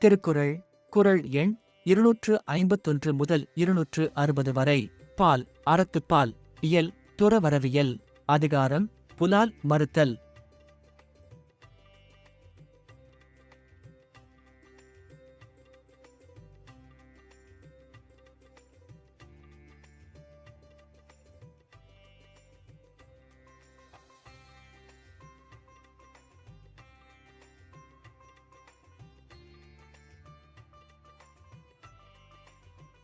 திருக்குறள் குறள் எண் இருநூற்று ஐம்பத்தொன்று முதல் இருநூற்று அறுபது வரை. பால் அறத்துப்பால் இயல் துறவரவியல் அதிகாரம் புலால் மறுத்தல்.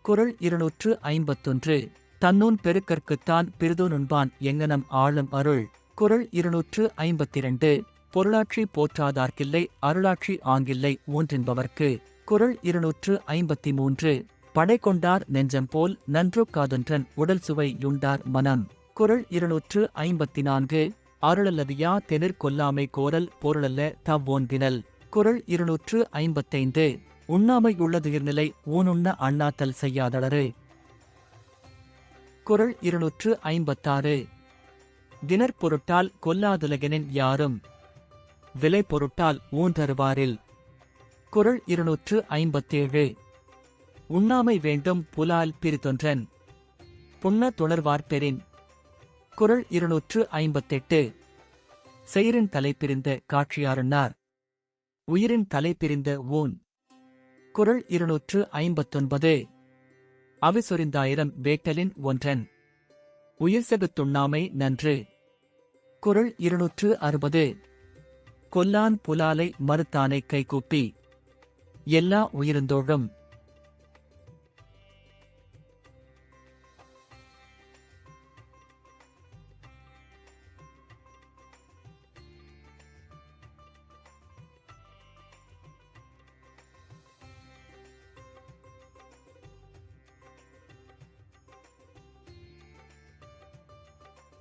குரல் இருநூற்று ஐம்பத்தொன்று. தன்னூன் பெருக்கற்குத்தான் பிரிதோனுண்பான் எங்கனம் ஆளும் அருள். குறள் இருநூற்று ஐம்பத்திரண்டு. பொருளாட்சி போற்றாதார்க்கில்லை அருளாட்சி ஆங்கில்லை ஊன்றின்பவர்க்கு. குறள் இருநூற்று ஐம்பத்தி மூன்று படை கொண்டார் நெஞ்சம் போல் நன்றொக்காதொன்றன் உடல் சுவை யுண்டார் மனம். குரல் இருநூற்று ஐம்பத்தி நான்கு அருளல்லதியா தெனிற் கொல்லாமை கோரல் பொருளல்ல தவ்வோன்பினல் குரல் இருநூற்று ஐம்பத்தைந்து. உண்ணாமை உள்ளதுயிர்நிலை ஊனுண்ண அண்ணாத்தல் செய்யாதளரு குறள் இருநூற்று ஐம்பத்தாறு. தினர் பொருட்டால் கொல்லாதுலகனின் யாரும். விலை பொருட்டால் ஊன்றருவாரில் குரல் இருநூற்று ஐம்பத்தேழு. உண்ணாமை வேண்டும் புலால் பிரிதொன்றன். புன்ன துணர்வார்பெறின் குரல் இருநூற்று ஐம்பத்தெட்டு. செயிரின் தலை பிரிந்த காட்சியாருன்னார் உயிரின் தலை பிரிந்த ஊன். குறள் இருநூற்று ஐம்பத்தொன்பது. அவிசொரிந்தாயிரம் வேட்டலின் ஒன்றன். உயிர் செகுத்துண்ணாமை நன்று. குறள் இருநூற்று அறுபது. கொல்லான் புலாலை மறுத்தானை கைகூப்பி. எல்லா உயிருந்தோழும்.